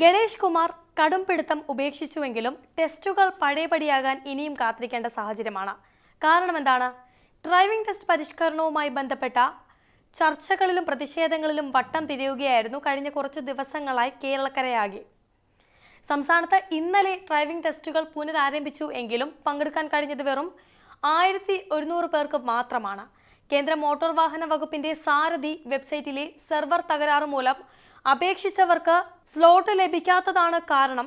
ഗണേഷ് കുമാർ കടുംപിടുത്തം ഉപേക്ഷിച്ചുവെങ്കിലും ടെസ്റ്റുകൾ പഴയപടിയാകാൻ ഇനിയും കാത്തിരിക്കേണ്ട സാഹചര്യമാണ്. കാരണം എന്താണ് ഡ്രൈവിംഗ് ടെസ്റ്റ് പരിഷ്കരണവുമായി ബന്ധപ്പെട്ട ചർച്ചകളിലും പ്രതിഷേധങ്ങളിലും വട്ടം തിരിയുകയായിരുന്നു കഴിഞ്ഞ കുറച്ച് ദിവസങ്ങളായി കേരളക്കരയാകെ. സംസ്ഥാനത്ത് ഇന്നലെ ഡ്രൈവിംഗ് ടെസ്റ്റുകൾ പുനരാരംഭിച്ചു എങ്കിലും പങ്കെടുക്കാൻ കഴിഞ്ഞത് വെറും ആയിരത്തി ഒരുന്നൂറ് പേർക്ക് മാത്രമാണ്. കേന്ദ്ര മോട്ടോർ വാഹന വകുപ്പിന്റെ സാരഥി വെബ്സൈറ്റിലെ സെർവർ തകരാറ് മൂലം അപേക്ഷിച്ചവർക്ക് സ്ലോട്ട് ലഭിക്കാത്തതാണ് കാരണം.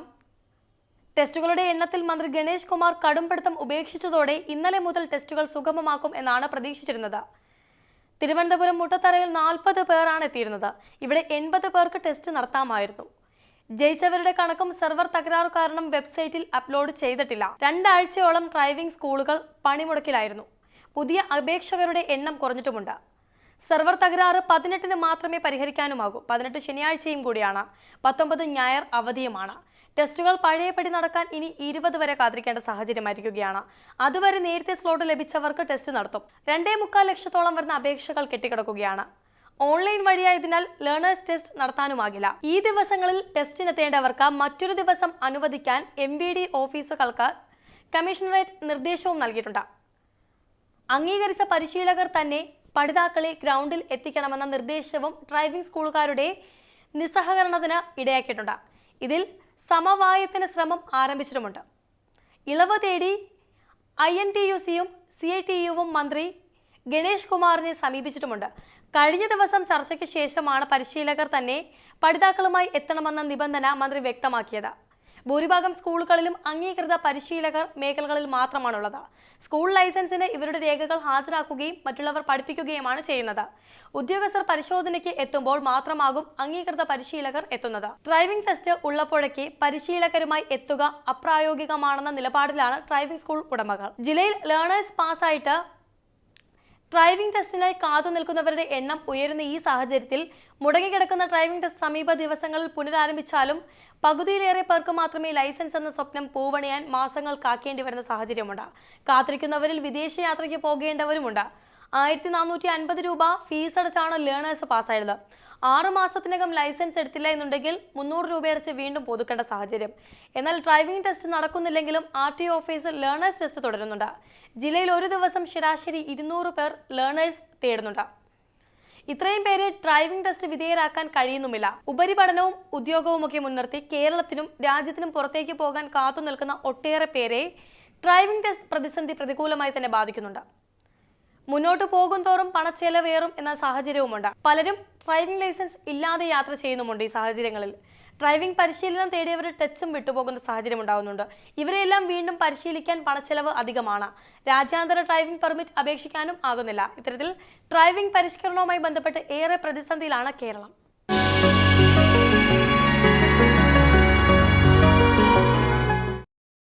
ടെസ്റ്റുകളുടെ എണ്ണത്തിൽ മന്ത്രി ഗണേഷ് കുമാർ കടുംപിടുത്തം ഉപേക്ഷിച്ചതോടെ ഇന്നലെ മുതൽ ടെസ്റ്റുകൾ സുഗമമാക്കും എന്നാണ് പ്രതീക്ഷിച്ചിരുന്നത്. തിരുവനന്തപുരം മുട്ടത്തറയിൽ നാൽപ്പത് പേരാണ് എത്തിയിരുന്നത്. ഇവിടെ എൺപത് പേർക്ക് ടെസ്റ്റ് നടത്താമായിരുന്നു. ജയിച്ചവരുടെ കണക്കും സെർവർ തകരാറു കാരണം വെബ്സൈറ്റിൽ അപ്ലോഡ് ചെയ്തിട്ടില്ല. രണ്ടാഴ്ചയോളം ഡ്രൈവിംഗ് സ്കൂളുകൾ പണിമുടക്കിലായിരുന്നു. പുതിയ അപേക്ഷകരുടെ എണ്ണം കുറഞ്ഞിട്ടുമുണ്ട്. സെർവർ തകരാറ് പതിനെട്ടിന് മാത്രമേ പരിഹരിക്കാനുമാകൂ. പതിനെട്ട് ശനിയാഴ്ചയും കൂടിയാണ്. പത്തൊമ്പത് ഞായർ അവധിയുമാണ്. ടെസ്റ്റുകൾ പഴയപടി നടക്കാൻ ഇനി ഇരുപത് വരെ കാത്തിരിക്കേണ്ട സാഹചര്യമായിരിക്കുകയാണ്. അതുവരെ നേരത്തെ സ്ലോട്ട് ലഭിച്ചവർക്ക് ടെസ്റ്റ് നടത്തും. രണ്ടേ മുക്കാൽ ലക്ഷത്തോളം വരുന്ന അപേക്ഷകൾ കെട്ടിക്കിടക്കുകയാണ്. ഓൺലൈൻ വഴിയായതിനാൽ ലേണേഴ്സ് ടെസ്റ്റ് നടത്താനുമാകില്ല. ഈ ദിവസങ്ങളിൽ ടെസ്റ്റിനെത്തേണ്ടവർക്ക് മറ്റൊരു ദിവസം അനുവദിക്കാൻ എം ബി ഡി ഓഫീസുകൾക്ക് കമ്മീഷണറേറ്റ് നിർദ്ദേശവും നൽകിയിട്ടുണ്ട്. അംഗീകരിച്ച പരിശീലകർ തന്നെ പഠിതാക്കളെ ഗ്രൗണ്ടിൽ എത്തിക്കണമെന്ന നിർദ്ദേശവും ഡ്രൈവിംഗ് സ്കൂളുകാരുടെ നിസ്സഹകരണത്തിന് ഇടയാക്കിയിട്ടുണ്ട്. ഇതിൽ സമവായത്തിന് ശ്രമം ആരംഭിച്ചിട്ടുമുണ്ട്. ഇളവ് തേടി ഐ എൻ ടി യു സിയും സി ഐ ടി യുവും മന്ത്രി ഗണേഷ് കുമാറിനെ സമീപിച്ചിട്ടുമുണ്ട്. കഴിഞ്ഞ ദിവസം ചർച്ചയ്ക്ക് ശേഷമാണ് പരിശീലകർ തന്നെ പഠിതാക്കളുമായി എത്തണമെന്ന നിബന്ധന മന്ത്രി വ്യക്തമാക്കിയത്. ഭൂരിഭാഗം സ്കൂളുകളിലും അംഗീകൃത പരിശീലകർ മേഖലകളിൽ മാത്രമാണുള്ളത്. സ്കൂൾ ലൈസൻസിന് ഇവരുടെ രേഖകൾ ഹാജരാക്കുകയും മറ്റുള്ളവർ പഠിപ്പിക്കുകയുമാണ് ചെയ്യുന്നത്. ഉദ്യോഗസ്ഥർ പരിശോധനയ്ക്ക് എത്തുമ്പോൾ മാത്രമാകും അംഗീകൃത പരിശീലകർ എത്തുന്നത്. ഡ്രൈവിംഗ് ടെസ്റ്റ് ഉള്ളപ്പോഴേക്ക് പരിശീലകരുമായി എത്തുക അപ്രായോഗികമാണെന്ന നിലപാടിലാണ് ഡ്രൈവിംഗ് സ്കൂൾ ഉടമകൾ. ജില്ലയിൽ ലേണേഴ്സ് പാസ്സായിട്ട് ഡ്രൈവിംഗ് ടെസ്റ്റിനായി കാത്തു നിൽക്കുന്നവരുടെ എണ്ണം ഉയരുന്ന ഈ സാഹചര്യത്തിൽ മുടങ്ങിക്കിടക്കുന്ന ഡ്രൈവിംഗ് ടെസ്റ്റ് സമീപ ദിവസങ്ങളിൽ പുനരാരംഭിച്ചാലും പകുതിയിലേറെ പേർക്ക് മാത്രമേ ലൈസൻസ് എന്ന സ്വപ്നം പൂവണിയാൻ മാസങ്ങൾ കാക്കേണ്ടി വരുന്ന സാഹചര്യമുണ്ട്. കാത്തിരിക്കുന്നവരിൽ വിദേശയാത്രയ്ക്ക് പോകേണ്ടവരുമുണ്ട്. ആയിരത്തി നാനൂറ്റി അൻപത് രൂപ ഫീസ് അടച്ചാണ് ലേണേഴ്സ് പാസ്സായത്. ആറ് മാസത്തിനകം ലൈസൻസ് എടുത്തില്ല എന്നുണ്ടെങ്കിൽ മുന്നൂറ് രൂപയടച്ച് വീണ്ടും പുതുക്കേണ്ട സാഹചര്യം. എന്നാൽ ഡ്രൈവിംഗ് ടെസ്റ്റ് നടക്കുന്നില്ലെങ്കിലും ആർ ടി ഓഫീസിൽ ലേണേഴ്സ് ടെസ്റ്റ് തുടരുന്നുണ്ട്. ജില്ലയിൽ ഒരു ദിവസം ശരാശരി ഇരുന്നൂറ് പേർ ലേണേഴ്സ് തേടുന്നുണ്ട്. ഇത്രയും പേരെ ഡ്രൈവിംഗ് ടെസ്റ്റ് വിധേയരാക്കാൻ കഴിയുന്നുമില്ല. ഉപരിപഠനവും ഉദ്യോഗവുമൊക്കെ മുൻനിർത്തി കേരളത്തിനും രാജ്യത്തിനും പുറത്തേക്ക് പോകാൻ കാത്തു നിൽക്കുന്ന ഒട്ടേറെ പേരെ ഡ്രൈവിംഗ് ടെസ്റ്റ് പ്രതിസന്ധി പ്രതികൂലമായി തന്നെ ബാധിക്കുന്നുണ്ട്. മുന്നോട്ട് പോകും തോറും പണച്ചെലവേറും എന്ന സാഹചര്യവുമുണ്ട്. പലരും ഡ്രൈവിംഗ് ലൈസൻസ് ഇല്ലാതെ യാത്ര ചെയ്യുന്നുമുണ്ട് ഈ സാഹചര്യങ്ങളിൽ. ഡ്രൈവിംഗ് പരിശീലനം തേടിയവർ ടച്ചും വിട്ടുപോകുന്ന സാഹചര്യം ഉണ്ടാകുന്നുണ്ട് ഇവരെല്ലാം വീണ്ടും പരിശീലിക്കാൻ പണച്ചെലവ് അധികമാണ്. രാജ്യാന്തര ഡ്രൈവിംഗ് പെർമിറ്റ് അപേക്ഷിക്കാനും ആകുന്നില്ല. ഇത്തരത്തിൽ ഡ്രൈവിംഗ് പരിഷ്കരണവുമായി ബന്ധപ്പെട്ട് ഏറെ പ്രതിസന്ധിയിലാണ് കേരളം.